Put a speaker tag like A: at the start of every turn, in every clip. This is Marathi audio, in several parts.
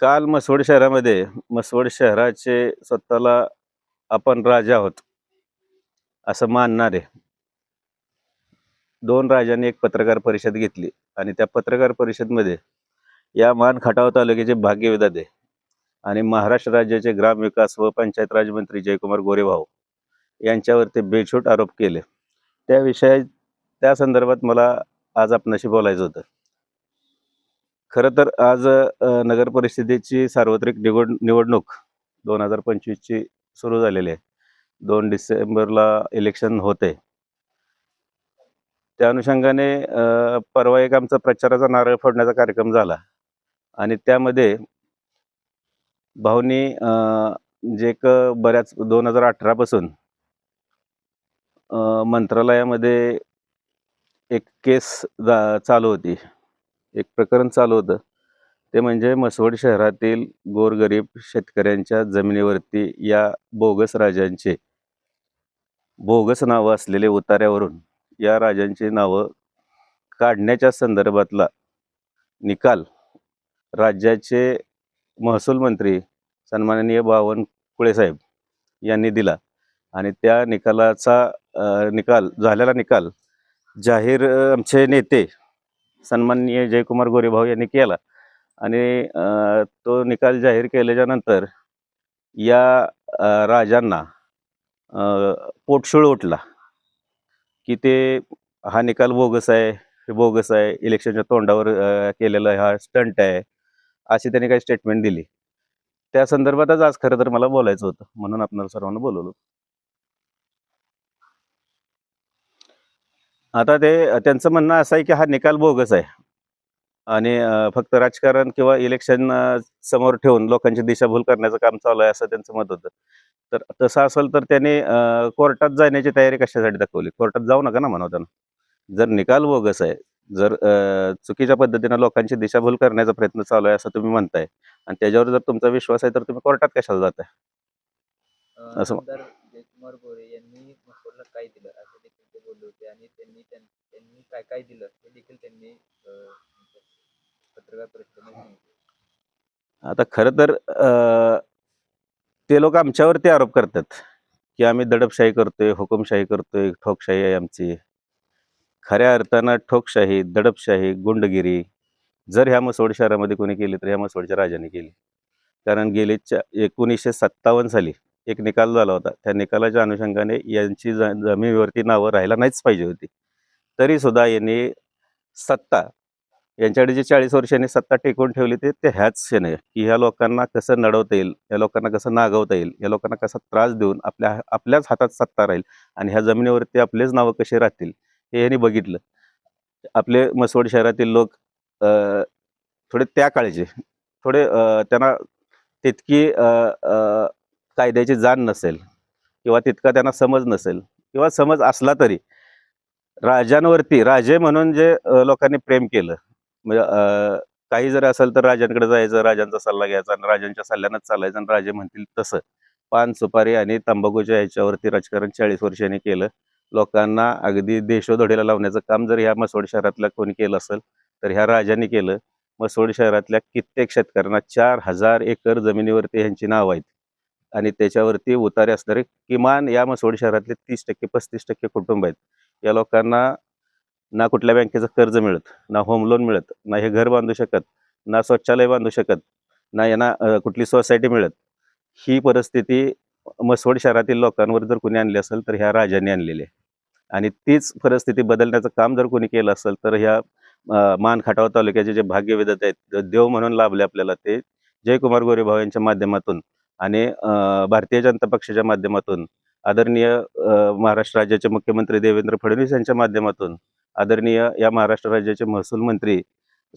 A: काल मसवड शहरामध्ये मसवड शहराचे स्वतःला आपण राजा आहोत असं मानणारे दोन राजांनी एक पत्रकार परिषद घेतली आणि त्या पत्रकार परिषदमध्ये या मान खटाव तालुक्याचे भाग्यविधाते आणि महाराष्ट्र राज्याचे ग्रामविकास व पंचायत राजमंत्री जयकुमार गोरेभाऊ यांच्यावरती बेछूट आरोप केले. त्या विषया त्या संदर्भात मला आज आपणाशी बोलायचं होतं. खरं तर आज नगर परिषदेची सार्वत्रिक निवड निवडणूक दोन हजार पंचवीसची सुरू झालेली आहे. दोन डिसेंबरला इलेक्शन होते. त्या अनुषंगाने परवा एक आमचा प्रचाराचा नारळ फोडण्याचा कार्यक्रम झाला. आणि त्यामध्ये भाऊनी जे एक बऱ्याच दोन हजार अठरापासून मंत्रालयामध्ये एक केस जा चालू होती. एक प्रकरण चालू होतं. ते म्हणजे मसवड शहरातील गोरगरीब शेतकऱ्यांच्या जमिनीवरती या बोगस राजांचे बोगस नावं असलेले उतार्यावरून या राजांची नावं काढण्याच्या संदर्भातला निकाल राज्याचे महसूल मंत्री सन्माननीय बावनकुळे साहेब यांनी दिला. आणि त्या निकालाचा निकाल झालेला निकाल जाहीर आमचे नेते सन्माननीय जयकुमार गोरेभाऊ यांनी केला. आणि तो निकाल जाहीर केल्याच्यानंतर या राजांना पोटशूळ उठला की ते हा निकाल बोगस आहे हे बोगस आहे इलेक्शनच्या तोंडावर केलेला हा स्टंट आहे अशी त्यांनी काही स्टेटमेंट दिली. त्या संदर्भातच आज खरं तर मला बोलायचं होतं म्हणून आपणाला सर्वांना बोलवलं. आता ते त्यांचं म्हणणं असं आहे की हा निकाल बोगस आहे. आणि फक्त राजकारण किंवा इलेक्शन समोर ठेवून लोकांची दिशाभूल करण्याचं काम चालू आहे असं त्यांचं मत होतं. तर तसं असेल तर त्याने कोर्टात जाण्याची तयारी कशासाठी दाखवली? कोर्टात जाऊ नका ना म्हणा त्यांना. जर निकाल बोगस आहे जर चुकीच्या पद्धतीनं लोकांची दिशाभूल करण्याचा प्रयत्न चालू आहे असं तुम्ही म्हणताय आणि त्याच्यावर जर तुमचा विश्वास आहे तर तुम्ही कोर्टात कशाला जाताय? असं-
B: आणि त्यांनी त्यांनी काय काय दिलं हे देखील त्यांनी पत्रकार परिषदेमध्ये
A: आता खरं तर ते लोक आमच्यावरती आरोप करतात की आम्ही दडपशाही करतोय हुकुमशाही करतोय ठोकशाही आहे आमची. खऱ्या अर्थानं ठोकशाही दडपशाही गुंडगिरी जर ह्या मसवड शहरामध्ये कोणी केली तर ह्या मसोडच्या राजाने केली. कारण गेले चा एकोणीसशे सत्तावन्न साली एक निकाल झाला होता. त्या निकालाच्या अनुषंगाने यांची ज जमिनीवरती नावं राहायला नाहीच पाहिजे होती. तरीसुद्धा यांनी सत्ता यांच्याकडे जी चाळीस वर्षांनी सत्ता टिकवून ठेवली ते ते ह्याच क्षणे की ह्या लोकांना कसं नडवता येईल या लोकांना कसं नागवता येईल या लोकांना कसा त्रास देऊन आपल्या आपल्याच हातात सत्ता राहील आणि ह्या जमिनीवरती आपलेच नावं कसे राहतील हे यांनी बघितलं. आपले मसवड शहरातील लोक थोडे त्या काळचे थोडे त्यांना तितकी कायद्याची जाण नसेल किंवा तितका त्यांना समज नसेल किंवा समज असला तरी राजांवरती राजे म्हणून जे लोकांनी प्रेम केलं म्हणजे काही जर असेल तर राजांकडे जायचं राजांचा सल्ला घ्यायचा आणि राजांच्या सल्ल्यानंच चालायचं आणि राजे म्हणतील तसं. पान सुपारी आणि तंबाखूच्या ह्याच्यावरती राजकारण चाळीस वर्षांनी केलं. लोकांना अगदी देशोधडीला लावण्याचं काम जर ह्या मसवड शहरातल्या कोणी केलं असेल तर ह्या राजांनी केलं. मसवड शहरातल्या कित्येक शेतकऱ्यांना चार हजार एकर जमिनीवरती ह्यांची नावं आहेत. आणि त्याच्यावरती उतारे असणारे किमान या मसवड शहरातले तीस टक्के पस्तीस टक्के कुटुंब आहेत. या लोकांना ना कुठल्या बँकेचं कर्ज मिळत ना होम लोन मिळत ना हे घर बांधू शकत ना शौचालय बांधू शकत ना यांना कुठली सोसायटी मिळत ही परिस्थिती मसवड शहरातील लोकांवर जर कोणी आणली असेल तर ह्या राजांनी आणलेली आहे. आणि तीच परिस्थिती बदलण्याचं काम जर कोणी केलं असेल तर ह्या मान खटाव तालुक्याचे जे भाग्यविधाते आहेत देव म्हणून लाभले आपल्याला ते जयकुमार गोरेभाऊ यांच्या माध्यमातून आणि भारतीय जनता पक्षाच्या माध्यमातून आदरणीय महाराष्ट्र राज्याचे मुख्यमंत्री देवेंद्र फडणवीस यांच्या माध्यमातून आदरणीय या महाराष्ट्र राज्याचे महसूल मंत्री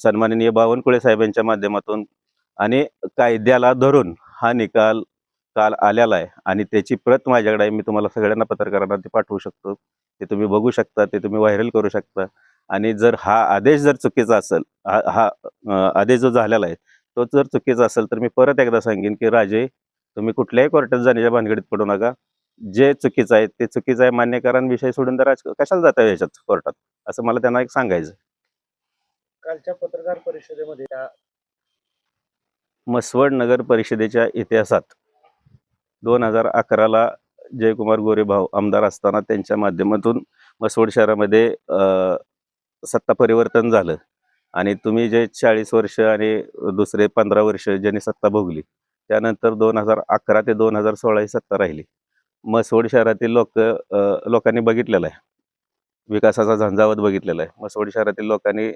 A: सन्माननीय बावनकुळे साहेबांच्या माध्यमातून आणि कायद्याला धरून हा निकाल काल आलेला आहे आणि त्याची प्रत माझ्याकडे आहे. मी तुम्हाला सगळ्यांना पत्रकारांना ते पाठवू शकतो. ते तुम्ही बघू शकता ते तुम्ही व्हायरल करू शकता. आणि जर हा आदेश जर चुकीचा असेल हा हा आदेश जो झालेला आहे तो जर चुकीचा असेल तर मी परत एकदा सांगेन की राजे तुम्ही कुठल्याही कोर्टात जाण्याच्या भानगडीत पडू नका. जे चुकीचं आहे ते चुकीचं आहे मान्य करा विषय सोडून तर राज कशाला जाता याच्यात कोर्टात? असं मला त्यांना एक सांगायचं.
C: कालच्या पत्रकार परिषदेमध्ये
A: मसवड नगर परिषदेच्या इतिहासात दोन हजार अकराला जयकुमार गोरे भाऊ आमदार असताना त्यांच्या माध्यमातून मसवड शहरामध्ये सत्ता परिवर्तन झालं. आणि तुम्ही जे चाळीस वर्ष आणि दुसरे पंधरा वर्ष ज्यांनी सत्ता भोगली त्यानंतर दोन हजार अकरा ते दोन हजार सोळा ही सत्ता राहिली. मसवड शहरातील लोक लोकांनी बघितलेलं आहे. विकासाचा झंझावत बघितलेला आहे. मसवड शहरातील लोकांनी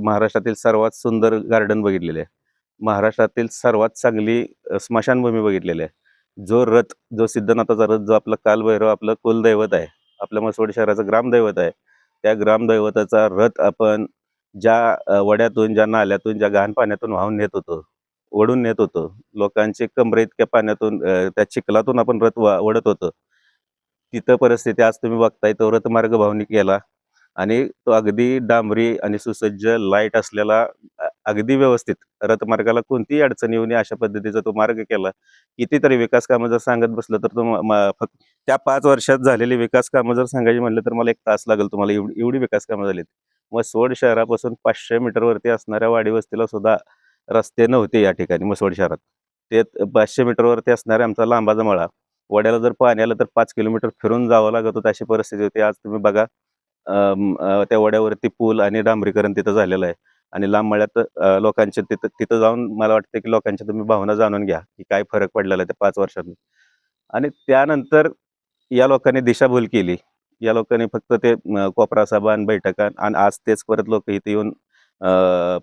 A: महाराष्ट्रातील सर्वात सुंदर गार्डन बघितलेले आहे. महाराष्ट्रातील सर्वात चांगली स्मशानभूमी बघितलेली आहे. जो रथ जो सिद्धनाथाचा रथ जो आपला कालभैरव आपलं कुलदैवत आहे आपल्या मसवड शहराचं ग्रामदैवत आहे त्या ग्रामदैवताचा रथ आपण ज्या वड्यातून ज्या नाल्यातून ज्या घाण पाण्यातून वाहून नेत होतो ओढून नेत होतो. लोकांचे कमरे इतक्या पाण्यातून त्या चिखलातून आपण रथ वा ओढत होतो. तिथं परिस्थिती आज तुम्ही बघताय तो रथमार्ग भावनिक केला आणि तो अगदी डांबरी आणि सुसज्ज लाइट असलेला अगदी व्यवस्थित रथमार्गाला कोणतीही अडचण येऊ नये अशा पद्धतीचा तो मार्ग केला. कितीतरी विकास कामं जर सांगत बसलं तर तो फक्त त्या पाच वर्षात झालेली विकास कामं जर सांगायची म्हणलं तर मला एक तास लागेल तुम्हाला. एवढी एवढी विकास कामं झालीत. मग सोड शहरापासून पाचशे मीटरवरती असणाऱ्या वाडी वस्तीला सुद्धा रस्ते नव्हते या ठिकाणी मसवड शहरात. ते पाचशे मीटरवरती असणाऱ्या आमचा लांबाचा मळा वड्याला जर पाणी आलं तर पाच किलोमीटर फिरून जावं लागत होतं अशी परिस्थिती होती. आज तुम्ही बघा त्या वड्यावरती पूल आणि डांबरीकरण तिथं झालेलं आहे. आणि लांब मळ्यात लोकांच्या लोकांचे तिथं तिथं जाऊन मला वाटतं की लोकांच्या तुम्ही भावना जाणून घ्या की काय फरक पडलेला आहे त्या पाच वर्षांनी आणि त्यानंतर या लोकांनी दिशाभूल केली. या लोकांनी फक्त ते कोपरा सभा आणि बैठका आणि आज तेच परत लोक इथे येऊन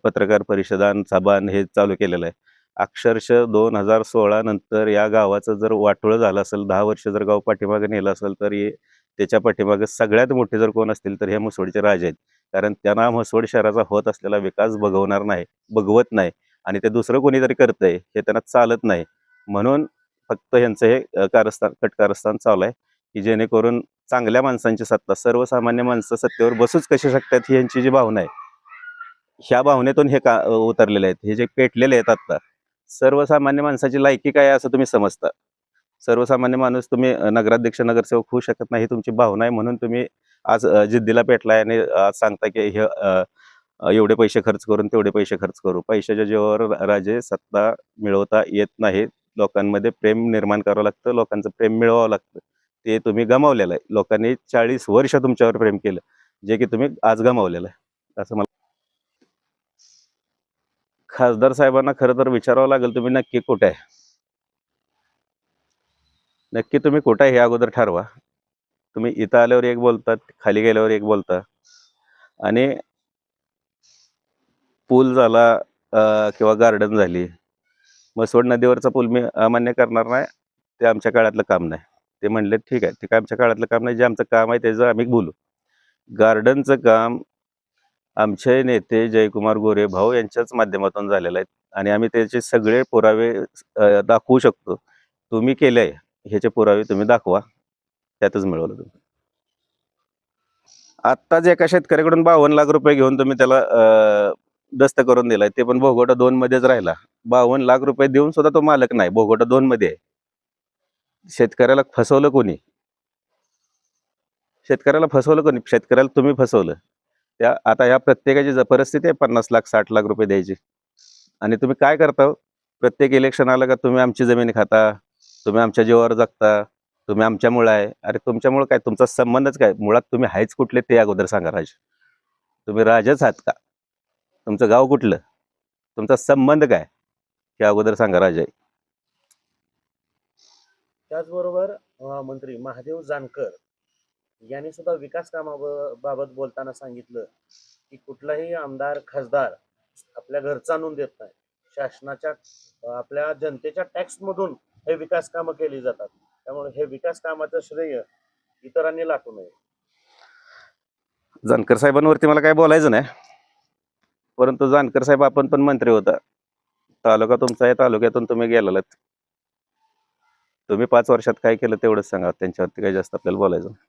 A: पत्रकार परिषदान आणि हे चालू केलेलं आहे. अक्षरशः दोन हजार सोळा नंतर या गावाचं जर वाटोळं झालं असेल दहा वर्ष जर गाव पाठीमागे नेलं असेल तर हे त्याच्या पाठीमागे सगळ्यात मोठे जर कोण असतील तर हे म्हसवडचे राजे आहेत. कारण त्यांना म्हसवड शहराचा होत असलेला विकास बघवणार नाही बघवत नाही आणि ते दुसरं कोणीतरी करतंय हे त्यांना चालत नाही. म्हणून फक्त यांचं हे कारस्थान कटकारस्थान चालू आहे की जेणेकरून चांगल्या माणसांची सत्ता सर्वसामान्य माणसं सत्तेवर बसूच कशी शकतात ही यांची जी भावना आहे. ह्या भावनेतून हे का उतरलेले आहेत. हे जे पेटलेले आहेत आत्ता सर्वसामान्य माणसाची लायकी काय असं तुम्ही समजता. सर्वसामान्य माणूस तुम्ही नगराध्यक्ष नगरसेवक होऊ शकत नाही तुमची भावना आहे म्हणून तुम्ही आज जिद्दीला पेटलाय आणि आज सांगता की हे एवढे पैसे खर्च करून तेवढे पैसे खर्च करू. पैशाच्या जेव्हा राजे सत्ता मिळवता येत नाही. लोकांमध्ये प्रेम निर्माण करावं लागतं लोकांचं प्रेम मिळवावं लागतं. ते तुम्ही गमावलेलं आहे. लोकांनी चाळीस वर्ष तुमच्यावर प्रेम केलं जे की तुम्ही आज गमावलेलं आहे. असं मला खासदार साहेबांना खरं तर विचारावं लागेल तुम्ही नक्की कुठे आहे? नक्की तुम्ही कुठे आहे हे अगोदर ठरवा. तुम्ही इथं आल्यावर एक बोलतात खाली गेल्यावर एक बोलता आणि पूल झाला किंवा गार्डन झाली मसवड नदीवरचा पूल मी अमान्य करणार नाही ते आमच्या काळातलं काम नाही. ते म्हणले ठीक आहे ते काय आमच्या काळातलं काम नाही जे आमचं काम आहे त्याचं आम्ही बोलू. गार्डनचं काम आमचे नेते जयकुमार गोरे भाऊ यांच्याच माध्यमातून झालेले आहे आणि आम्ही त्याचे सगळे पुरावे दाखवू शकतो. तुम्ही केले आहे ह्याचे पुरावे तुम्ही दाखवा. त्यातच मिळवलं तुम्ही. आत्ताच एका शेतकऱ्याकडून बावन्न लाख रुपये घेऊन तुम्ही त्याला दस्त करून दिलाय. ते पण भोगोटा दोन मध्येच राहिला. बावन्न लाख रुपये देऊन सुद्धा तो मालक नाही. भोगोटा दोन मध्ये आहे. शेतकऱ्याला फसवलं कोणी? शेतकऱ्याला फसवलं कोणी? शेतकऱ्याला तुम्ही फसवलं. त्या आता ह्या प्रत्येकाची ज- परिस्थिती आहे पन्नास लाख साठ लाख रुपये द्यायची. आणि तुम्ही काय करता हो? प्रत्येक इलेक्शन आलं का तुम्ही आमची जमीन खाता तुम्ही आमच्या जीवावर जगता तुम्ही आमच्यामुळे आहे. अरे तुमच्यामुळे काय? तुमचा संबंधच काय? मुळात तुम्ही आहेच कुठले ते अगोदर सांगा राज. तुम्ही राजच आहात का? तुमचं गाव कुठलं? तुमचा संबंध काय? हे अगोदर सांगा राजा.
C: त्याचबरोबर मंत्री महादेव जानकर यांनी सुद्धा विकास कामाबाबत बोलताना सांगितलं की कुठलाही आमदार खासदार आपल्या घरचा आणून देत नाही. शासनाच्या आपल्या जनतेच्या टॅक्स मधून हे विकास कामं केली जातात. त्यामुळे हे विकास कामाचं श्रेय इतरांनी लाटू नये.
A: जानकर साहेबांवरती मला काय बोलायचं नाही. परंतु जानकर साहेब आपण पण मंत्री होता. तालुका तुमचा आहे तालुक्यातून तुम्ही गेलेलात. तुम्ही पाच वर्षात काय केलं तेवढंच सांगा. त्यांच्यावरती काही जास्त आपल्याला बोलायचं नाही.